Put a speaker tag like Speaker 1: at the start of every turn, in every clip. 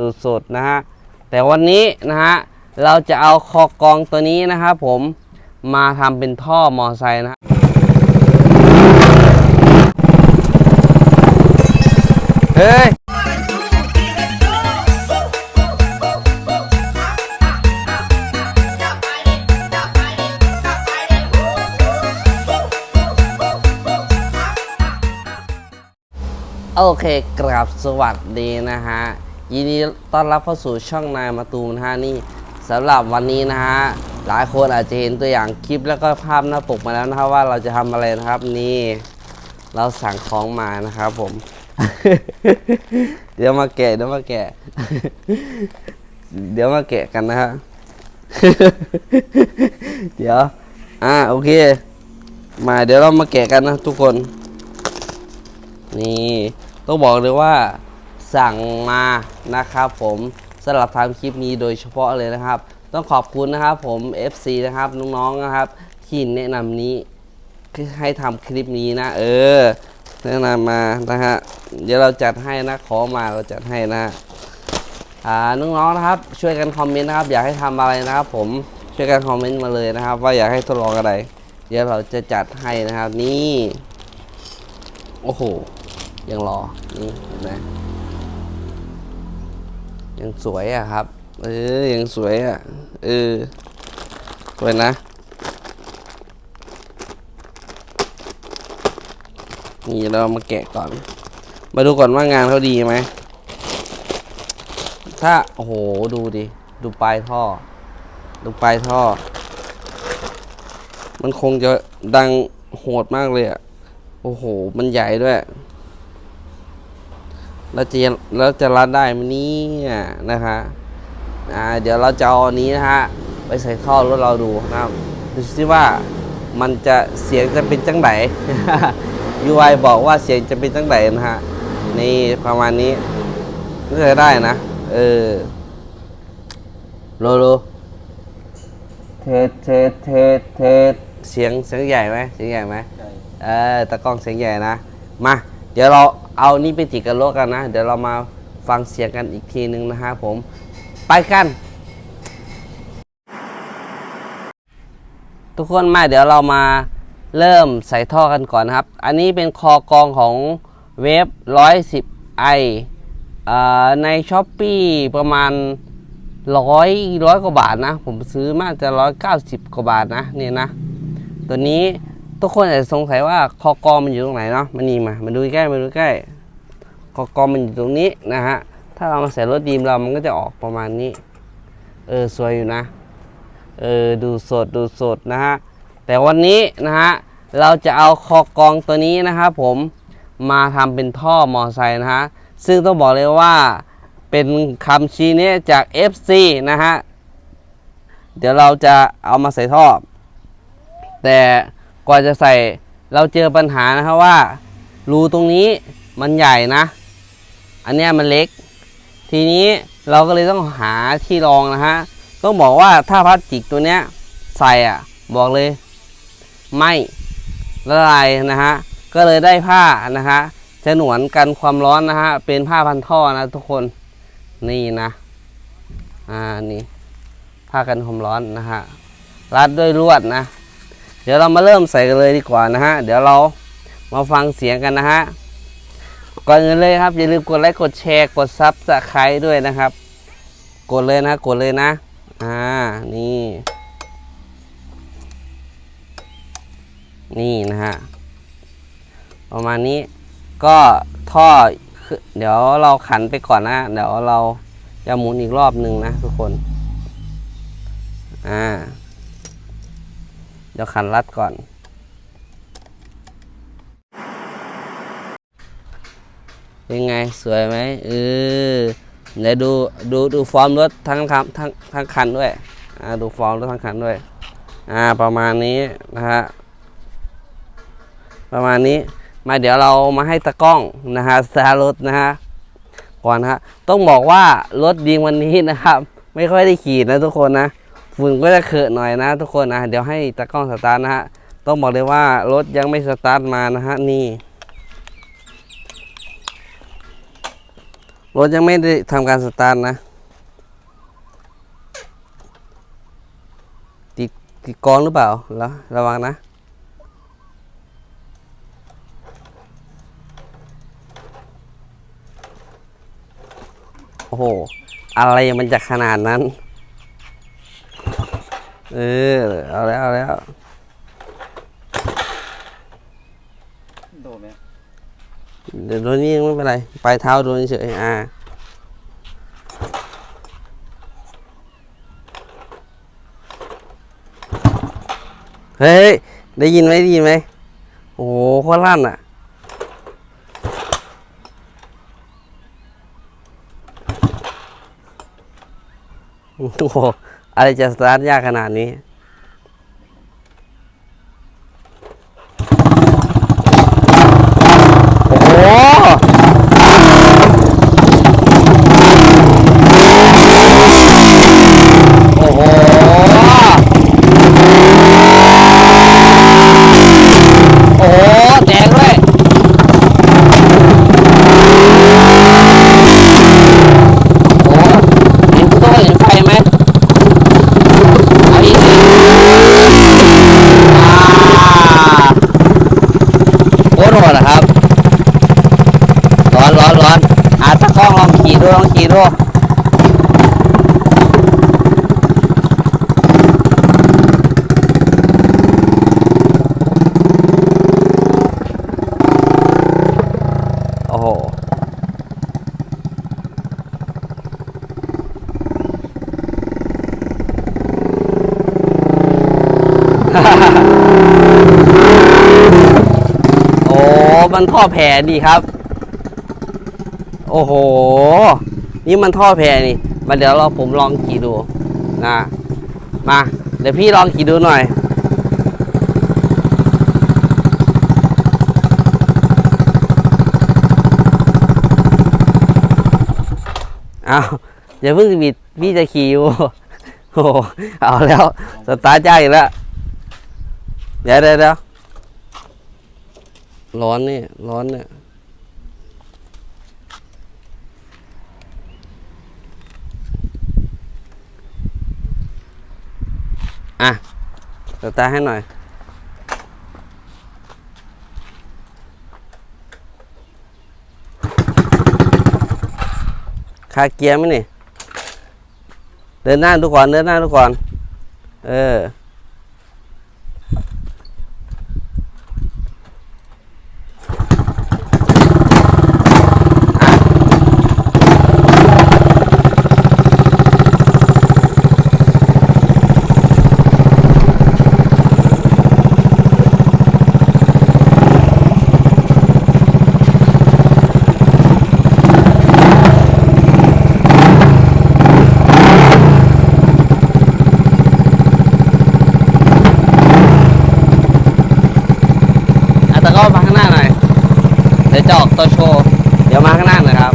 Speaker 1: ดูสดนะฮะแต่วันนี้นะฮะเราจะเอาคอกองตัวนี้นะครับผมมาทำเป็นท่อมอไซค์นะฮะเฮ้ยโอเคกราบสวัสดีนะฮะ ยินดีต้อนรับเข้าสู่ช่องนายมาตูมนะฮะนี่สำหรับวันนี้นะฮะหลายคนอาจจะเห็นตัวอย่างคลิปแล้วก็ภาพหน้าปกมาแล้วนะครับว่าเราจะทำอะไรนะครับนี่ เราสั่งของมานะครับผม เดี๋ยวมาแกะเดี๋ยวมาแกะ เดี๋ยวมาแกะกันนะฮะเดี๋ยว อ่าโอเค มาเดี๋ยวเรามาแกะกันนะทุกคน นี่ต้องบอกเลยว่า สั่งมานะครับผมสำหรับทำคลิปนี้โดยเฉพาะเลยนะครับ ต้องขอบคุณนะครับผม FC นะครับน้องๆนะครับ ที่แนะนำนี้ให้ทำคลิปนี้นะ เออแนะนำมานะฮะเดี๋ยวเราจัดให้นะขอมาเราจัดให้นะอ่าน้องๆนะครับ ช่วยกันคอมเมนต์นะครับ อยากให้ทำอะไรนะครับ ผมช่วยกันคอมเมนต์มาเลยนะครับ ว่าอยากให้ทดลองอะไร เดี๋ยวเราจะจัดให้นะครับนี่ โอ้โหยังรอนี่เห็นไหม ยังสวยอะครับ เออ ยังสวยอะ เออ สวยนะ นี่เรามาแกะก่อน มาดูก่อนว่างานเขาดีไหม ถ้า โอ้โห ดูดิ ดูปลายท่อ ดูปลายท่อ มันคงจะดังโหดมากเลยอะ โอ้โห มันใหญ่ด้วย แล้วจะแล้วจะรัดได้ไหมเนี่ยนะคะอ่าเดี๋ยวเราจะเอาอันนี้นะฮะไปใส่ท่อรถเราดูนะครับดูสิว่ามันจะเสียงจะเป็นจังไหน UI บอกว่าเสียงจะเป็นจังไหนนะฮะนี่ประมาณนี้ก็จะได้นะ เออโลโลเทสเทสเทสเทสเสียงเสียงใหญ่ไหมเสียงใหญ่ไหมเออตะกล้องเสียงใหญ่นะ มา เดี๋ยวเรา เอานี่ไปติดกับรถกันนะ เดี๋ยวเรามาฟังเสียงกันอีกทีหนึ่งนะฮะผม ไปกัน ทุกคนมาเดี๋ยวเรามาเริ่มใส่ท่อกันก่อนนะครับ อันนี้เป็นคอกรองของเวฟ110 i เอ่อในช้อปปีประมาณร้อยร้อยกว่าบาทนะ ผมซื้อมาจะร้อยเก้าสิบกว่าบาทนะเนี่ยนะ ตัวนี้ทุกคนอาจจะสงสัยว่าคอกอมันอยู่ตรงไหนเนาะมันนี่มามาดูใกล้มาดูใกล้ คอกอมันอยู่ตรงนี้นะฮะ ถ้าเรามาใส่รถดีมเรามันก็จะออกประมาณนี้ เออสวยอยู่นะ เออดูสดดูสดนะฮะ แต่วันนี้นะฮะเราจะเอาคอกองตัวนี้นะครับผมมาทำเป็นท่อมอไซค์นะฮะ ซึ่งต้องบอกเลยว่าเป็นคำชี้แนี้จาก FC นะฮะ เดี๋ยวเราจะเอามาใส่ท่อ แต่กว่าจะใส่เราเจอปัญหานะครับว่ารูตรงนี้มันใหญ่นะ อันเนี้ยมันเล็ก ทีนี้เราก็เลยต้องหาที่รองนะฮะต้องบอกว่าถ้าพลาสติกตัวเนี้ยใส่อะบอกเลยไม่ละลายนะฮะก็เลยได้ผ้านะฮะฉนวนกันความร้อนนะฮะเป็นผ้าพันท่อนะทุกคนนี่นะอ่านี่ผ้ากันความร้อนนะฮะรัดด้วยลวดนะ เดี๋ยวเรามาเริ่มใส่กันเลยดีกว่านะฮะเดี๋ยวเรามาฟังเสียงกันนะฮะ ก่อนอื่นเลยครับ อย่าลืมกดไลค์กดแชร์กดซับสไครต์ด้วยนะครับ กดเลยนะกดเลยนะ อ่านี่ นี่นะฮะประมาณนี้ก็ท่อคือเดี๋ยวเราขันไปก่อนนะ เดี๋ยวเราจะหมุนอีกรอบหนึ่งนะทุกคน อ่า เดี๋ยวขันรัดก่อน เป็นไงสวยไหมเออเดี๋ยวดูดูดูฟอร์มรถทั้งคันทั้งทั้งคันด้วยอ่าดูฟอร์มรถทั้งคันด้วยอ่าประมาณนี้นะฮะประมาณนี้มาเดี๋ยวเรามาให้ตะกล้องนะฮะสตาร์รถนะฮะก่อนฮะต้องบอกว่ารถดีวันนี้นะครับ ไม่ค่อยได้ขี่นะทุกคนนะฝุ่นก็จะเขอะหน่อยนะ ทุกคนนะเดี๋ยวให้ตากล้องสตาร์ทนะฮะต้องบอกเลยว่ารถยังไม่สตาร์ทมานะฮะนี่ รถยังไม่ได้ทำการสตาร์ทนะ ติดติดกองหรือเปล่าแล้วระวังนะโอ้โห อะไรมันจะขนาดนั้น เออ เอาแล้ว เอาแล้ว
Speaker 2: โดนไหม
Speaker 1: เดี๋ยวโดนนี่ไม่เป็นไร ปลายเท้าโดนเฉยๆอ่าเฮ้ย ได้ยินไหมได้ยินไหม โอ้โหโคตรลั่นอะ โอ้โหอะไรจะสตาร์ทยากขนาดนี้ โอ้โห โอ้โห โอ้โหแจกด้วย โอ้โหเห็นตัวเห็นไฟไหมเอาอีกสิอ่าโอ้โหเหรอครับ ร้อนร้อนร้อนอาตะกล้องลองขี่ดูลองขี่ดูโอ้โห โอ้ มันท่อแผ่ดีครับ โอ้โห นี่มันท่อแพรนี่ มาเดี๋ยวเราผมลองขี่ดูนะ มา เดี๋ยวพี่ลองขี่ดูหน่อยเอาอย่าเพิ่งบิดพี่จะขี่อยู่โอ้โหเอาแล้ว สตาร์ทยากอีกแล้วเดี๋ยวเดี๋ยวเดี๋ยว ร้อนนี่ ร้อนเนี่ย อะสตาร์ทให้หน่อย คาเกียร์ไหมนี่ เดินหน้าดูก่อน เดินหน้าดูก่อน เออ อะ อะแต่ก็มาข้างหน้าหน่อย เดี๋ยวจะออกตัวโชว์ เดี๋ยวมาข้างหน้าหน่อยครับ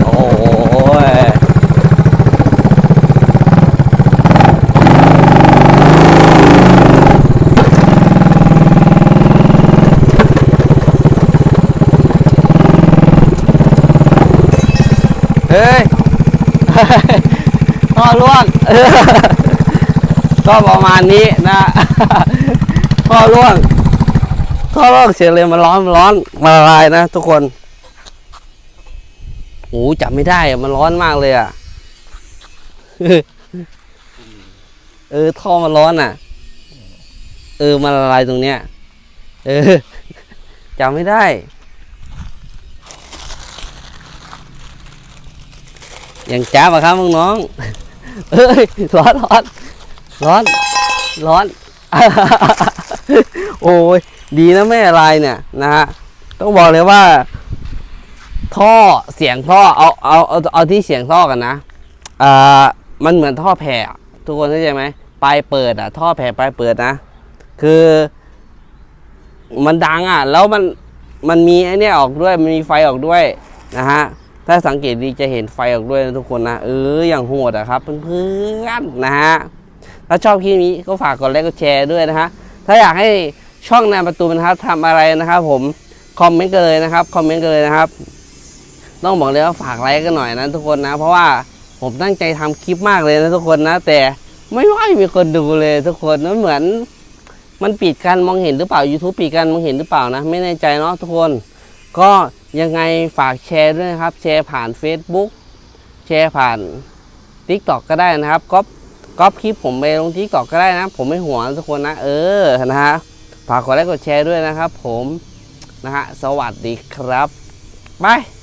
Speaker 1: โอ้โอ้ย เฮ้ยพ่อล่วงก็ประมาณนี้นะพ่อล่วงพ่อล่วงเสียเลยมันร้อนมันร้อนมาละายนะทุกคนโอ้จับไม่ได้อะมันร้อนมากเลยอะเออท่อมันร้อนอะ เออมันละลายตรงเนี้ย เออจับไม่ได้ ย่างจ้าบอะครับน้องเอ้ยร้อนร้อนร้อนร้อน โอ้ยดีนะไม่อะไรเนี่ยนะฮะต้องบอกเลยว่า ท่อเสียงท่อเอาเอาเอาเอาที่เสียงท่อกันนะอ่ามันเหมือนท่อแผ่ทุกคนเข้าใจไหมปลายเปิดอะ ท่อแผ่ปลายเปิดนะ คือ มันดังอะ แล้วมันมันมีไอ้เนี่ยออกด้วยมันมีไฟออกด้วยนะฮะ ถ้าสังเกตดีจะเห็นไฟออกด้วยนะทุกคนนะ เอออย่างโหดอะครับ เพื่อนๆนะฮะถ้าชอบคลิปนี้ก็ฝากกดไลค์กดแชร์ด้วยนะฮะถ้าอยากให้ช่องนายประตูบรรทัดทำอะไรนะครับ ผมคอมเมนต์กันเลยนะครับคอมเมนต์กันเลยนะครับ ต้องบอกเลยว่าฝากไลค์กันหน่อยนะทุกคนนะ เพราะว่าผมตั้งใจทำคลิปมากเลยนะทุกคนนะ แต่ไม่ค่อยมีคนดูเลยทุกคนมันเหมือน มันปิดการมองเห็นหรือเปล่า YouTube ปิดการมองเห็นหรือเปล่านะ ไม่แน่ใจเนาะทุกคน ก็ ยังไงฝากแชร์ด้วยนะครับ แชร์ผ่าน Facebook แชร์ผ่าน TikTok ก็ได้นะครับก๊อปก๊อปคลิปผมไปลง t ิ k t o k ก็ได้นะ ผมไม่ห่วงทุกคนนะ เออนะฮะฝากกดไลค์กดแชร์ด้วยนะครับ ผมนะฮะสวัสดีครับ บาย